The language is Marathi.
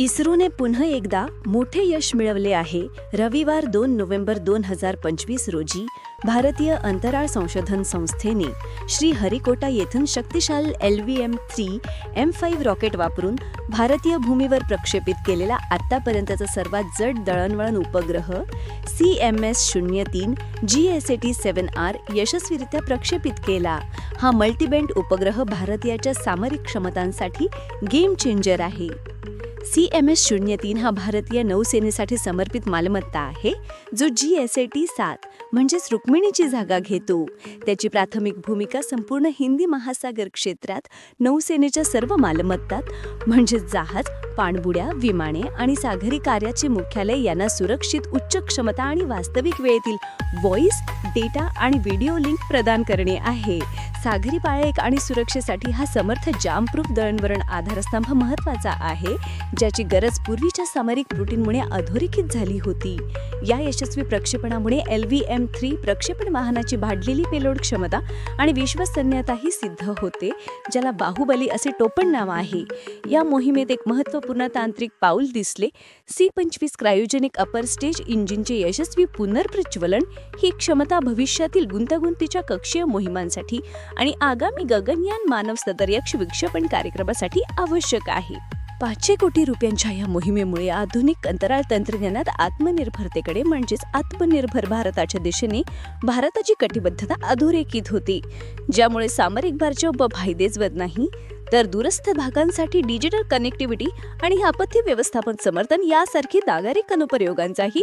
इस्रोने पुन्हा एकदा मोठे यश मिळवले आहे. रविवार दोन नोव्हेंबर दोन हजार पंचवीस रोजी भारतीय अंतराळ संशोधन संस्थेने श्री हरिकोटा येथून शक्तिशाल L V M three M five rocket वापरून भारतीय भूमीवर प्रक्षेपित केलेला आत्तापर्यंतचा सर्वात जड दळणवळण उपग्रह सी एम एस शून्य तीन G S A T seven R यशस्वीरित्या प्रक्षेपित केला. हा मल्टीबँड उपग्रह भारतीयाच्या सामरिक क्षमतांसाठी गेम चेंजर आहे. सी एम एस शून्य तीन हा भारतीय नौसेनेसाठी समर्पित मालमत्ता आहे जो जी एस ए टी सात म्हणजेच रुक्मिणीची जागा घेतो. त्याची प्राथमिक भूमिका संपूर्ण हिंदी महासागर क्षेत्रात नौसेनेच्या सर्व मालमत्तात म्हणजेच जहाज पाणबुड्या विमाने आणि सागरी कार्याचे मुख्यालय यांना सुरक्षित उच्च क्षमता आणि वास्तविक वेळेतील व्हॉइस डेटा आणि व्हिडिओ लिंक प्रदान करणे आहे. सागरी पाळेक आणि सुरक्षेसाठी हा समर्थ जामप्रूफ दळणवळण आधारस्तंभ महत्त्वाचा आहे ज्याची गरज पूर्वीच्या सामरिक रुटीनमुळे अधोरेखित झाली होती. या यशस्वी प्रक्षेपणामुळे एल व्ही एम थ्री प्रक्षेपण वाहनाची वाढलेली पेलोड क्षमता आणि विश्वसनीयताही सिद्ध होते ज्याला बाहुबली असे टोपण नाव आहे. या मोहिमेत एक महत्त्वपूर्ण तांत्रिक पाऊल दिसले. सी पंचवीस क्रायोजेनिक अपर स्टेज इंजिनचे यशस्वी पुनर्प्रज्वलन ही क्षमता भविष्यातील गुंतागुंतीच्या कक्षीय मोहिमांसाठी आणि आगामी गगनयान मानव सदर्यक्ष विक्षेपण कार्यक्रमासाठी आवश्यक आहे. पाचशे कोटी रुपयांच्या या मोहिमेमुळे आधुनिक अंतराळ तंत्रज्ञानात आत्मनिर्भरतेकडे म्हणजेच आत्मनिर्भर भारताच्या दिशेने भारताची कटिबद्धता अधोरेखित होती. ज्यामुळे सामरिक भारच्या फायदेच नाही तर दूरस्थ भागांसाठी डिजिटल कनेक्टिव्हिटी आणि आपत्ती व्यवस्थापन समर्थन यासारखी नागरिक अनुप्रयोगांचाही